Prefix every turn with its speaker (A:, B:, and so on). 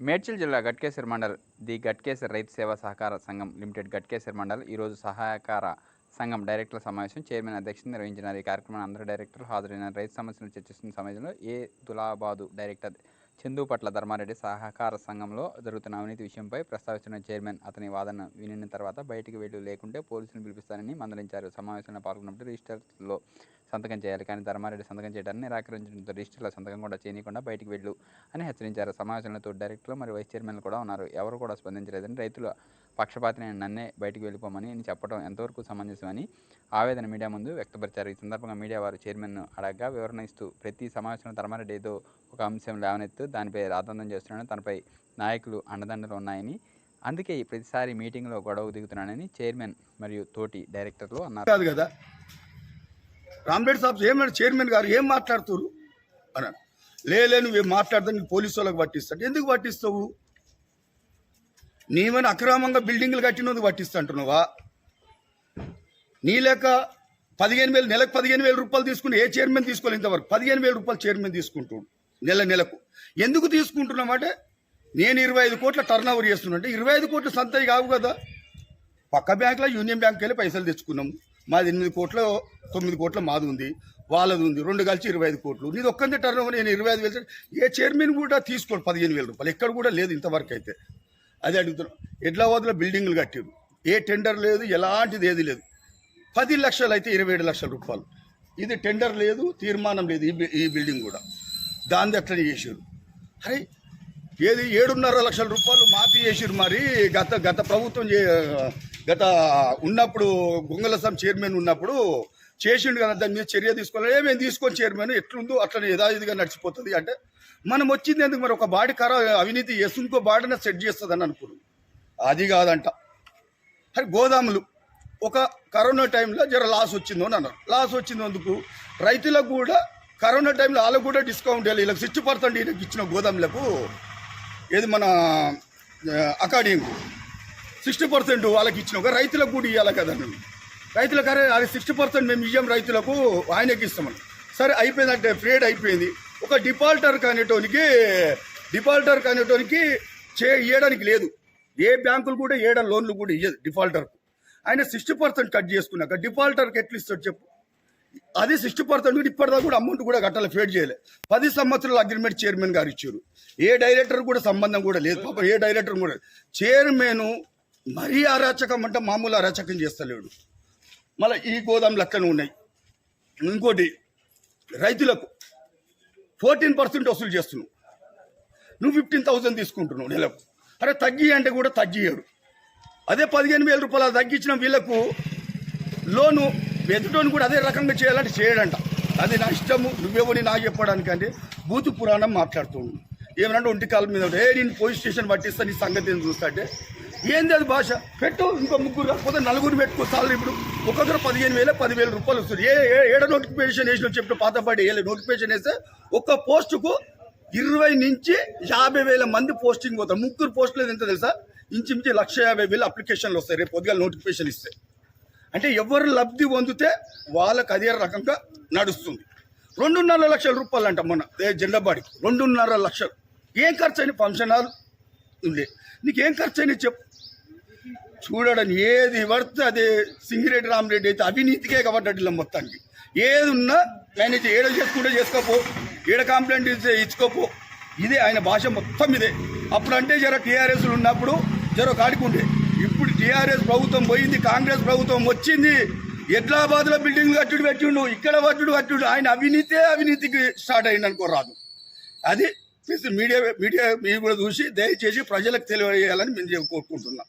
A: మేడ్చల్ జిల్లా గట్కేసర్ మండల్ ది గట్కేసర్ రైతు సేవా సహకార సంఘం లిమిటెడ్ గట్కేసర్ మండల్ ఈరోజు సహకార సంఘం డైరెక్టర్ల సమావేశం చైర్మన్ అధ్యక్షత నిర్వహించినారు ఈ కార్యక్రమాన్ని అందరూ డైరెక్టర్లు హాజరైన రైతు సమస్యలు చర్చిస్తున్న సమయంలో ఏ దులాబాదు డైరెక్టర్ చందుపట్ల ధర్మారెడ్డి సహకార సంఘంలో జరుగుతున్న అవినీతి విషయంపై ప్రస్తావిస్తున్న చైర్మన్ అతని వాదన వినిన తర్వాత బయటికి వెళ్ళు లేకుంటే పోలీసులను పిలిపిస్తానని మందలించారు. సమావేశంలో పాల్గొన్నప్పుడు రిజిస్టర్లో సంతకం చేయాలి కానీ ధర్మారెడ్డి సంతకం చేయడాన్ని నిరాకరించడంతో రిజిస్టర్లో సంతకం కూడా చేయకుండా బయటికి వెళ్ళు అని హెచ్చరించారు. సమావేశంలో డైరెక్టర్లు మరియు వైస్ చైర్మన్లు కూడా ఉన్నారు. ఎవరు కూడా స్పందించలేదని రైతుల పక్షపాతిని నన్నే బయటికి వెళ్ళిపోమని అని చెప్పడం ఎంతవరకు సమంజసమని ఆవేదన మీడియా ముందు వ్యక్తపరిచారు. ఈ సందర్భంగా మీడియా వారు చైర్మన్ను అడగ్గా వివరణ ఇస్తూ ప్రతి సమావేశంలో ధర్మారెడ్డి ఏదో ఒక అంశం లేవనెత్తు దానిపై రాద్ధాంతం చేస్తున్నాడు తనపై నాయకులు అండదండలు ఉన్నాయని అందుకే ప్రతిసారి మీటింగ్లో గొడవ దిగుతున్నానని చైర్మన్ మరియు తోటి డైరెక్టర్లు అన్నారు.
B: కాదు కదా రామ్రెడ్డి సాబ్ ఏమన్నా చైర్మన్ గారు ఏం మాట్లాడుతున్నారు అన్నాడు. లేలే నువ్వు మాట్లాడదా నీకు పోలీసు వాళ్ళకి పట్టిస్తాడు. ఎందుకు పట్టిస్తావు? నీవని అక్రమంగా బిల్డింగ్లు కట్టినందుకు పట్టిస్తా అంటున్నావా నీ లేక పదిహేను వేలు నెలకు పదిహేను వేల రూపాయలు తీసుకుని ఏ చైర్మన్ తీసుకోవాలి ఇంతవరకు? పదిహేను వేల రూపాయలు చైర్మన్ తీసుకుంటాడు. నెల నెలకు. ఎందుకు తీసుకుంటున్నామంటే నేను ఇరవై ఐదు కోట్ల టర్న్ ఓవర్ చేస్తున్నాంటే ఇరవై ఐదు కోట్ల సంతయి కావు కదా. పక్క బ్యాంకులో యూనియన్ బ్యాంక్కి వెళ్ళి పైసలు తెచ్చుకున్నాం. మాది ఎనిమిది కోట్ల తొమ్మిది కోట్ల మాది ఉంది వాళ్ళది ఉంది రెండు కలిసి ఇరవై ఐదు కోట్లు. నీది ఒక్కందే టర్న్ ఓవర్ నేను ఇరవై ఐదు వేలు ఏ చైర్మన్ కూడా తీసుకోడు పదిహేను వేల రూపాయలు. ఎక్కడ కూడా లేదు ఇంతవరకు అయితే. అదే అడుగుతున్నాం. ఎడ్లాబాద్లో బిల్డింగ్లు కట్టారు. ఏ టెండర్ లేదు ఎలాంటిది ఏది లేదు. పది లక్షలు అయితే ఇరవై ఏడు లక్షల రూపాయలు. ఇది టెండర్ లేదు తీర్మానం లేదు ఈ ఈ బిల్డింగ్ కూడా. దాన్ని అట్లనే చేసారు అరే ఏది ఏడున్నర లక్షల రూపాయలు మాఫీ చేసారు మరి గత గత ప్రభుత్వం చే- గత ఉన్నప్పుడు గుంగలసం చైర్మన్ ఉన్నప్పుడు చేసిండు కదా దాని మీద చర్య తీసుకోవాలి. మేము తీసుకొని చైర్మన్ ఎట్లుందో అట్లనే యథావిధిగా నడిచిపోతుంది అంటే మనం వచ్చింది ఎందుకు మరి? ఒక బాడీ కరా అవినీతి చేసి ఇంకో బాడీని సెట్ చేస్తుందని అనుకున్నాం. అది కాదంట. అరే గోదాములు ఒక కరోనా టైంలో జర లాస్ వచ్చిందో అని అన్నారు. లాస్ వచ్చింది అందుకు రైతులకు కూడా కరోనా టైంలో వాళ్ళకు కూడా డిస్కౌంట్ ఇవ్వాలి వీళ్ళకి సిక్స్టీ పర్సెంట్ వీళ్ళకి ఇచ్చిన గోదాములకు ఏది మన అకాడమీకు. సిక్స్టీ పర్సెంట్ వాళ్ళకి ఇచ్చిన ఒక రైతులకు కూడా ఇవ్వాలి కదా నువ్వు రైతులకు అరే అది సిక్స్టీ పర్సెంట్ మేము ఇయ్యం రైతులకు ఆయనకి ఇస్తామని సరే అయిపోయిందంటే ఫ్రేడ్ అయిపోయింది. ఒక డిఫాల్టర్ కానిటోనికి డిఫాల్టర్ కానిటోనికి చే ఇవ్వడానికి లేదు. ఏ బ్యాంకులు కూడా ఏడ లోన్లు కూడా ఇయ్యదు డిఫాల్టర్కు. ఆయన సిక్స్టీ పర్సెంట్ కట్ చేసుకున్నాక డిఫాల్టర్కి ఎట్లా ఇస్తాడు చెప్పు? అది సిక్స్టీ పర్సెంట్ కూడా ఇప్పటిదాకా కూడా అమౌంట్ కూడా కట్టాలి ఫేడ్ చేయలే. పది సంవత్సరాల అగ్రిమెంట్ చైర్మన్ గారు ఇచ్చారు. ఏ డైరెక్టర్ కూడా సంబంధం కూడా లేదు. పాప ఏ డైరెక్టర్ కూడా చైర్మన్ మరీ అరాచకం అంటే మామూలు అరాచకం చేస్తలేడు. మళ్ళీ ఈ గోదాములు అట్లనే ఉన్నాయి. ఇంకోటి రైతులకు ఫోర్టీన్ పర్సెంట్ వసూలు చేస్తున్నావు నువ్వు ఫిఫ్టీన్ థౌసండ్ తీసుకుంటున్నావు నెలకు. అరే తగ్గి అంటే కూడా తగ్గియాడు అదే పదిహేను వేల రూపాయలు తగ్గించిన వీళ్ళకు లోను ఎదుటోని కూడా అదే రకంగా చేయాలంటే చేయడంట. అది నా ఇష్టము నువ్వెవని నాకు చెప్పడానికంటే బూతు పురాణం మాట్లాడుతుండు. ఏమనంటే ఒంటి కాలం మీద ఏ నేను పోలీస్ స్టేషన్ పట్టిస్తా నీ సంగతి ఏం చూస్తాంటే ఏంది అది భాష? పెట్టు ఇంకో ముగ్గురు కాకపోతే నలుగురు పెట్టుకో చాలు ఇప్పుడు. ఒక్కొక్కరు పదిహేను వేల పదివేల రూపాయలు వస్తుంది. ఏ ఏ- ఏడ నోటిఫికేషన్ వేసిన చెప్పి పాతపడి పాటి నోటిఫికేషన్ వేస్తే ఒక్క పోస్టుకు ఇరవై నుంచి యాభై వేల మంది పోస్టింగ్ పోతారు. ముగ్గురు పోస్టులు ఎంత తెలుసా? ఇంచుమించి లక్ష యాభై వేలు అప్లికేషన్లు వస్తాయి. రేపు పొద్దుగా నోటిఫికేషన్ ఇస్తే. అంటే ఎవరు లబ్ధి పొందితే వాళ్ళకి అదే రకంగా నడుస్తుంది. రెండున్నర లక్షల రూపాయలు అంట మొన్న జెండబాడికి. రెండున్నర లక్షలు. ఏం ఖర్చు అయిన ఫంక్షన్ హాల్ ఉంది. నీకేం ఖర్చు అయినా చెప్పు. చూడడం ఏది పడితే అదే సింగిరెడ్డి రామరెడ్డి అయితే అవినీతికే కాబట్టి మొత్తానికి. ఏది ఉన్నా ఆయన ఏడ చేసుకుంటే చేసుకోపో ఏడ కంప్లైంట్ ఇస్తే ఇచ్చుకోపో. ఇదే ఆయన భాష మొత్తం ఇదే. అప్పుడంటే జర టీఆర్ఎస్లు ఉన్నప్పుడు జర కాడుకుండే ఇప్పుడు టీఆర్ఎస్ ప్రభుత్వం పోయింది కాంగ్రెస్ ప్రభుత్వం వచ్చింది. ఎడ్లాబాద్లో బిల్డింగ్ కట్టుడు పెట్టిండు ఇక్కడ కట్టుడు కట్టుడు. ఆయన అవినీతే అవినీతికి స్టార్ట్ అయింది అనుకోరాదు అది మీడియా మీడియా మీరు కూడా చూసి దయచేసి ప్రజలకు తెలియజేయాలని మేము కోరుకుంటున్నాం.